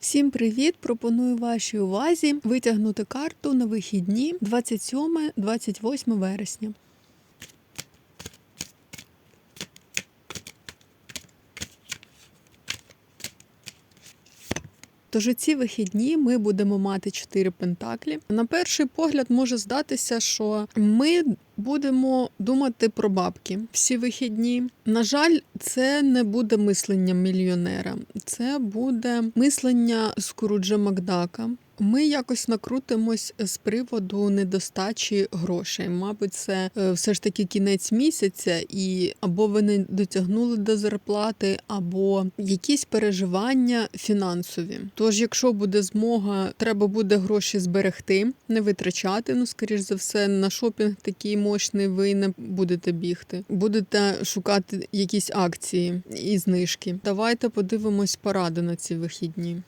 Всім привіт! Пропоную вашій увазі витягнути карту на вихідні 27-28 вересня. Тож у ці вихідні ми будемо мати чотири пентаклі. На перший погляд може здатися, що ми будемо думати про бабки всі вихідні. На жаль, це не буде мислення мільйонера, це буде мислення Скуруджа Макдака. Ми якось накрутимось з приводу недостачі грошей. Мабуть, це е, все ж таки кінець місяця, і або ви не дотягнули до зарплати, або якісь переживання фінансові. Тож, якщо буде змога, треба буде гроші зберегти, не витрачати. Ну, скоріш за все, на шопінг такий мощний ви не будете бігти. Будете шукати якісь акції і знижки. Давайте подивимось поради на ці вихідні.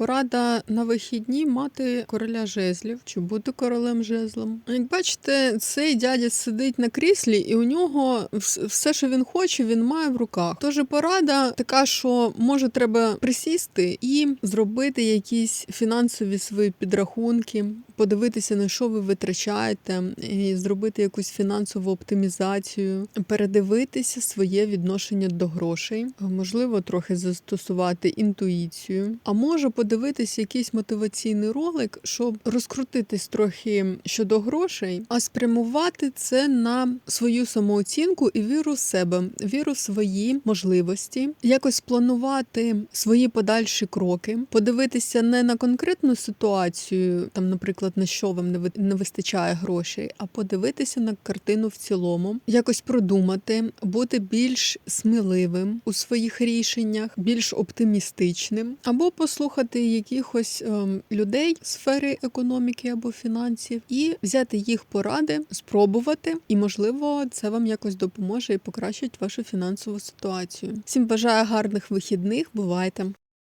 Порада на вихідні мати короля жезлів чи бути королем жезлом. Як бачите, цей дядя сидить на кріслі, і у нього все, що він хоче, він має в руках. Тож порада така, що може треба присісти і зробити якісь фінансові свої підрахунки, подивитися на що ви витрачаєте, і зробити якусь фінансову оптимізацію, передивитися своє відношення до грошей, можливо, трохи застосувати інтуїцію, а може подивитися якийсь мотиваційний ролик, щоб розкрутитись трохи щодо грошей, а спрямувати це на свою самооцінку і віру в себе, віру в свої можливості, якось планувати свої подальші кроки, подивитися не на конкретну ситуацію, там, наприклад, на що вам не ви- не вистачає грошей, а подивитися на картину в цілому, якось продумати, бути більш сміливим у своїх рішеннях, більш оптимістичним, або послухати якихось ем, людей сфери економіки або фінансів і взяти їх поради, спробувати, і можливо, це вам якось допоможе і покращить вашу фінансову ситуацію. Всім бажаю гарних вихідних. Бувайте!